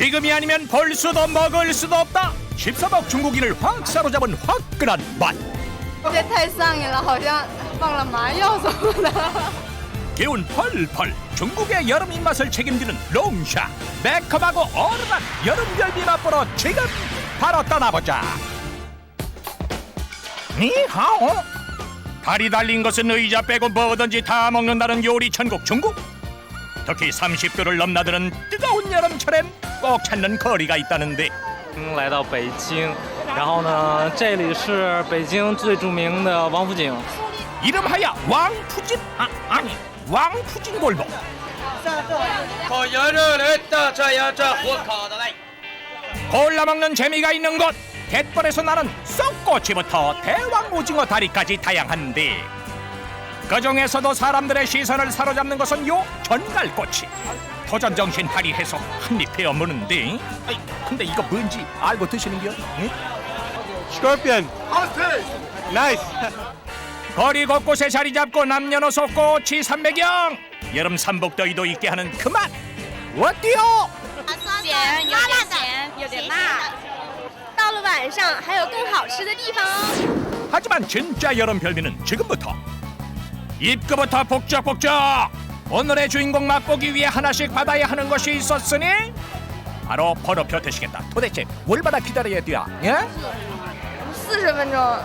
지금이 아니면 볼 수도 먹을 수도 없다 14억 중국인을 확 사로잡은 화끈한 맛 这太上瘾了，好像放了麻药什么的。 기운 펄펄 중국의 여름 입맛을 책임지는 롱샤 매콤하고 얼얼한 여름 열비 맛보러 지금 바로 떠나보자 니하오 다리 달린 것은 의자 빼고 뭐든지 다 먹는다는 요리 천국 중국 특히 30도를 넘나드는 뜨거운 여름철엔 꼭 찾는 거리가 있다는데 来到北京，然后呢，这里是北京最著名的王府井。 이름하여 왕푸진 아, 아니 왕푸진 골목 烤羊肉来，大串羊串火烤的来。 골라 먹는 재미가 있는 곳 갯벌에서 나는 썩꼬치부터 대왕 오징어 다리까지 다양한데 그 중에서도 사람들의 시선을 사로잡는 것은 요 전갈꼬치 도전 정신 발휘해서 한입 베어 무는데 아이, 근데 이거 뭔지 알고 드시는겨? 응? Scorpion. Nice. 거리 곳곳에 자리 잡고 남녀노소 꼬치 삼배경 여름 삼복더위도 있게 하는 그 맛 어때요? 咸，有点咸，有点辣。到了晚上还有更好吃的地方哦。 하지만 진짜 여름 별미는 지금부터 입구부터 복적복적. 오늘의 주인공 맛보기 위해 하나씩 받아야 하는 것이 있었으니? 바로 번호표 되시겠다. 도대체 얼마나 기다려야 돼야 예? 40分钟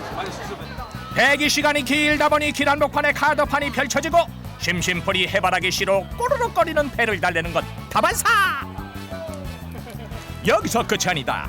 대기 시간이 길다 보니 길 한복판에 카드판이 펼쳐지고 심심풀이 해바라기 씨로 꼬르륵거리는 배를 달래는 것. 다반사 여기서 끝이 아니다.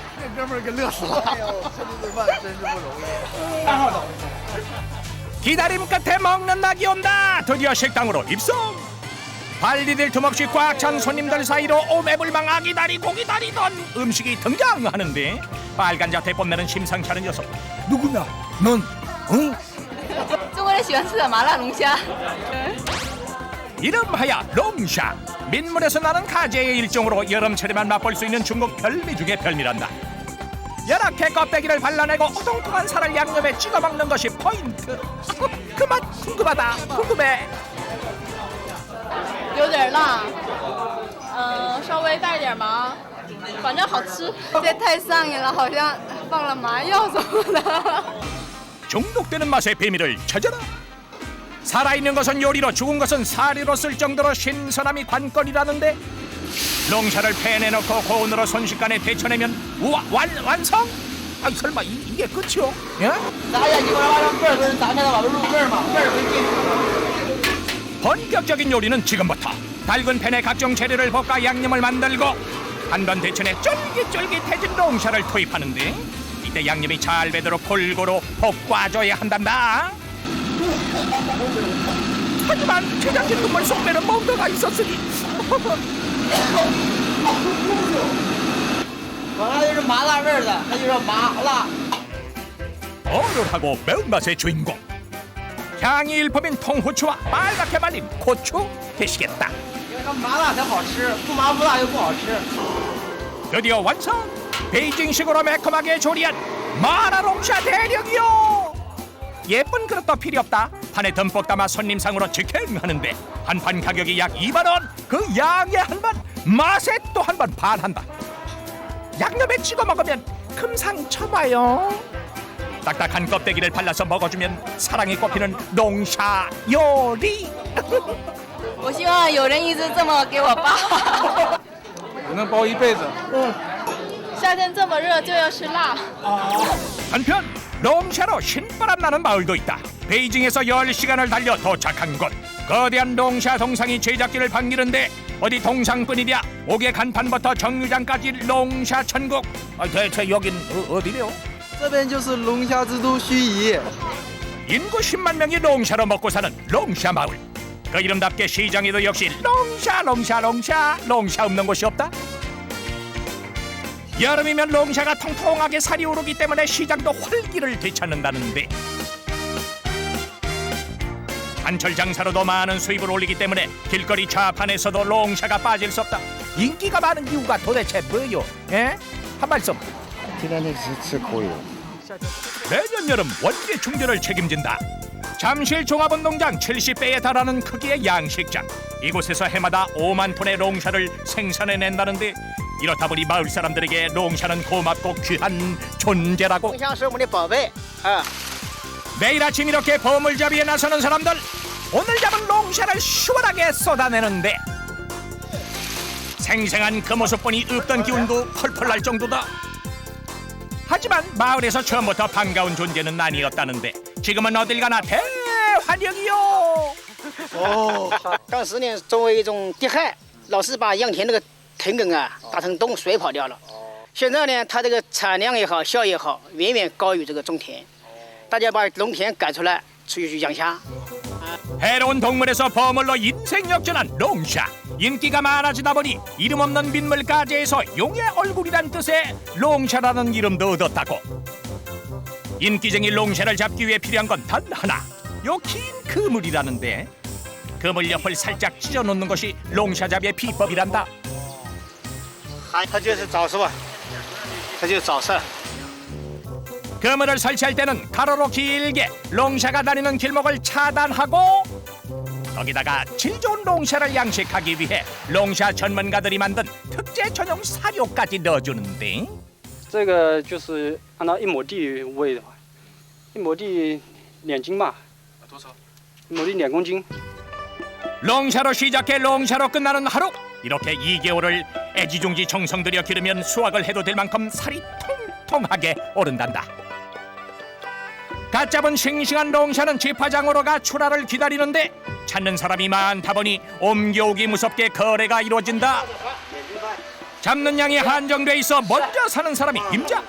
这哥们儿给乐死了。哎呦，吃这顿饭真是不容易。三号走。 기다림 끝에 먹는 낙이 온다 드디어 식당으로 입성 발디딜 틈 없이 꽉 찬 손님들 사이로 오매불망 아기다리 고기다리던 음식이 등장하는데 빨간 자태 뽐내는 심상치 않은 녀석 누구냐 넌 응? 中国人喜欢吃的麻辣龙虾。 이름하여 롱샤 민물에서 나는 가재의 일종으로 여름철에만 맛볼 수 있는 중국 별미 중의 별미란다 열악해 껍데기를 발라내고 오동통한 살을 양념에 찍어 먹는 것이 포인트 그 맛 궁금하다 궁금해 有点辣，嗯、稍微带点麻，反正好吃。这太上瘾了，好像放了麻药什么的。 중독되는 맛의 비밀을 찾아라. 살아있는 것은 요리로 죽은 것은 사리로 쓸 정도로 신선함이 관건이라는데 농사를 패내놓고 고온으로 순식간에 데쳐내면 우와, 완, 완성? 아 설마 이, 게 끝이요? 예? 본격적인 요리는 지금부터 달군 팬에 각종 재료를 볶아 양념을 만들고 한 번 데쳐내 쫄깃쫄깃해진 농사를 투입하는데 이때 양념이 잘 배도록 골고루 볶아줘야 한단다 하지만 제작진 눈물 속에는 뭔가가 있었으니. 어눌하고 매운맛의 주인공. 향이 일품인 통후추와 빨갛게 말린 고추 되시겠다. 드디어 완성. 베이징식으로 매콤하게 조리한 마라롱샤 대령이요. 예쁜 그릇도 필요 없다 판에 듬뿍 담아 손님상으로 직행하는데 한 판 가격이 약 2만원 그 양의 한반 맛에 또 한 번 반한다 양념에 찍어 먹으면 금상첨화요 딱딱한 껍데기를 발라서 먹어주면 사랑이 꼽히는 롱샤 요리 我希望有人一直这么给我包。能包一辈子。夏天这么热就要吃辣。 한편 롱샤로 신바람 나는 마을도 있다. 베이징에서 10시간을 달려 도착한 곳. 거대한 롱샤 동상이 제작진을 반기는데 어디 동상뿐이랴 옥의 간판부터 정류장까지 롱샤 천국. 아, 대체 여긴 어, 어디래요? 这边就是龙虾之都盱眙。 인구 10만 명이 롱샤로 먹고 사는 롱샤 마을. 그 이름답게 시장에도 역시 롱샤 롱샤 롱샤 롱샤 없는 곳이 없다. 여름이면 롱샤가 통통하게 살이 오르기 때문에 시장도 활기를 되찾는다는데 한철 장사로도 많은 수입을 올리기 때문에 길거리 좌판에서도 롱샤가 빠질 수 없다. 인기가 많은 이유가 도대체 뭐요? 예? 한 말씀. 티라미수 고유. 매년 여름 원기 충전을 책임진다. 잠실 종합운동장 70배에 달하는 크기의 양식장. 이곳에서 해마다 5만 톤의 롱샤를 생산해낸다는데 이렇다 보니 마을 사람들에게 롱샤는 고맙고 귀한 존재라고. 香是我们的宝贝啊。 매일 아침 이렇게 보물잡이에 나서는 사람들 오늘 잡은 롱샤를 시원하게 쏟아내는데 생생한 그 모습 보니 없던 기운도 펄펄 날 정도다 하지만 마을에서 처음부터 반가운 존재는 아니었다는데 지금은 어딜 가나 대환영이요 哦，当时呢，作为一种地害，老是把样田那个 田埂啊打成洞，水跑掉了。现在呢，它这个产量也好，效益也好，远远高于这个种田。大家把农田改出来，出去去养虾。 해로운 동물에서 보물로 인생 역전한 롱샤 인기가 많아지다 보니 이름 없는 민물가재에서 용의 얼굴이란 뜻의 롱샤라는 이름도 얻었다고 인기쟁이 롱샤를 잡기 위해 필요한 건 단 하나 요 긴 그물이라는데 그물 옆을 살짝 찢어 놓는 것이 롱샤 잡이의 비법이란다 它就是早是吧？它就是早市。 그물을 설치할 때는 가로로 길게 롱샤가 다니는 길목을 차단하고 거기다가 질 좋은 롱샤를 양식하기 위해 롱샤 전문가들이 만든 특제 전용 사료까지 넣어주는데 这个就是按照一亩地喂的话，一亩地两斤吧。多少？一亩地两公斤。 롱샤로 시작해 롱샤로 끝나는 하루 이렇게 2개월을 애지중지 정성 들여 기르면 수확을 해도 될 만큼 살이 통통하게 오른단다. 갓 잡은 싱싱한 롱샤는 지파장으로 가 출하를 기다리는데 찾는 사람이 많다 보니 옮겨오기 무섭게 거래가 이루어진다. 잡는 양이 한정돼 있어 먼저 사는 사람이 임자.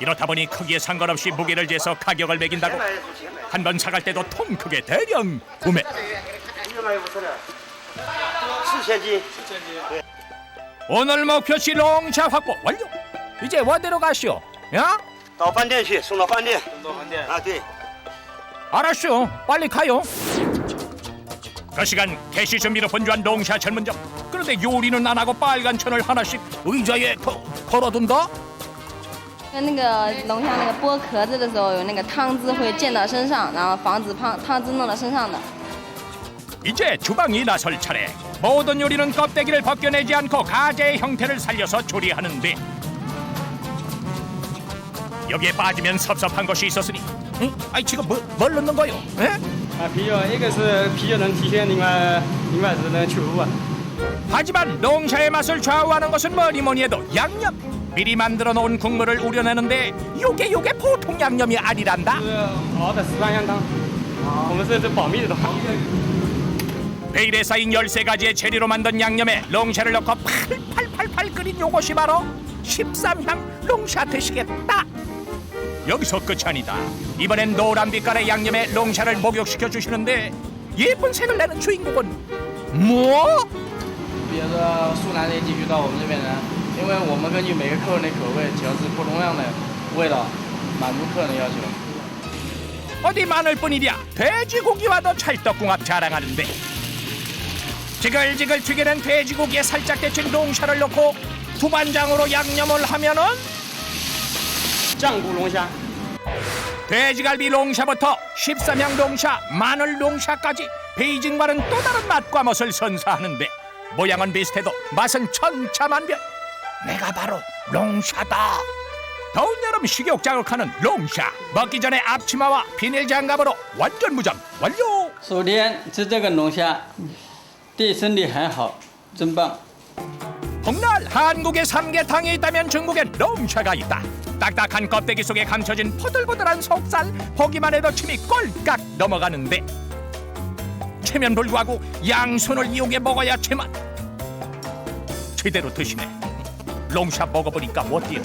이렇다 보니 크기에 상관없이 무게를 재서 가격을 매긴다고 한 번 사갈 때도 통 크게 대량 구매. 7cm. 오늘 목표치 롱차 확보 완료. 이제 어디로 가시오? 야? 到饭店去，送到饭店。送到饭店啊，对。 알았슈. 빨리 가요. 그 시간 개시 준비로 분주한 롱샤 전문점. 그런데 요리는 안 하고 빨간 천을 하나씩 의자에 거, 걸어둔다. 跟那个龙虾那个剥壳子的时候，有那个汤汁会溅到身上，然后防止汤汤汁弄到身上的。 이제 주방이 나설 차례. 모든 요리는 껍데기를 벗겨내지 않고 가재의 형태를 살려서 조리하는데 여기에 빠지면 섭섭한 것이 있었으니 응? 아이 지금 뭐, 뭘 넣는 거요? 에? 啊，啤酒，一个是啤酒能体现另外另外是那个酒啊。 하지만 롱샤의 맛을 좌우하는 것은 뭐니 뭐니 해도 양념 미리 만들어 놓은 국물을 우려내는데 요게 요게 보통 양념이 아니란다 是熬的十三香汤，我们这是保密的汤。 베일에 쌓인 13가지의 재료로 만든 양념에 롱샤를 넣고 팔팔팔팔 끓인 요것이 바로 13향 롱샤 되시겠다 여기서 끝이 아니다 이번엔 노란 빛깔의 양념에 롱샤를 목욕시켜 주시는데 예쁜 색을 내는 주인공은 뭐? 别的苏南那地区到我们这边来，因为我们根据每个客人的口味调制不同样的味道，满足客人的要求。 어디 마늘뿐이랴 돼지고기와도 찰떡궁합 자랑하는데 지글지글 튀기는 돼지고기에 살짝 데친 롱샤를 넣고 두반장으로 양념을 하면은 酱骨龙虾， 돼지갈비 롱샤부터 13향 롱샤, 마늘 롱샤까지 베이징과는 또 다른 맛과 멋을 선사하는데 모양은 비슷해도 맛은 천차만별 내가 바로 롱샤다 더운 여름 식욕 자극하는 롱샤 먹기 전에 앞치마와 비닐 장갑으로 완전 무장 완료 首先吃这个龙虾， 对身体很好，真棒。 봄날 한국에 삼계탕이 있다면 중국엔 롱샤가 있다. 딱딱한 껍데기 속에 감춰진 포들포들한 속살 보기만 해도 침이 꼴깍 넘어가는데 체면 불구하고 양손을 이용해 먹어야 제맛 제대로 드시네. 롱샤 먹어보니까 어때요?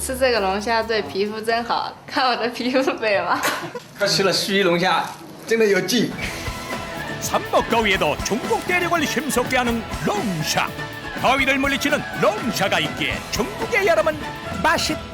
吃这个龙虾对皮肤真好，看我的皮肤美吗？吃了须龙虾，真的有劲。 삼복더위에도 중국 대륙을 힘솟게 하는 롱샤 더위를 물리치는 롱샤가 있기에 중국의 여름은 맛있다.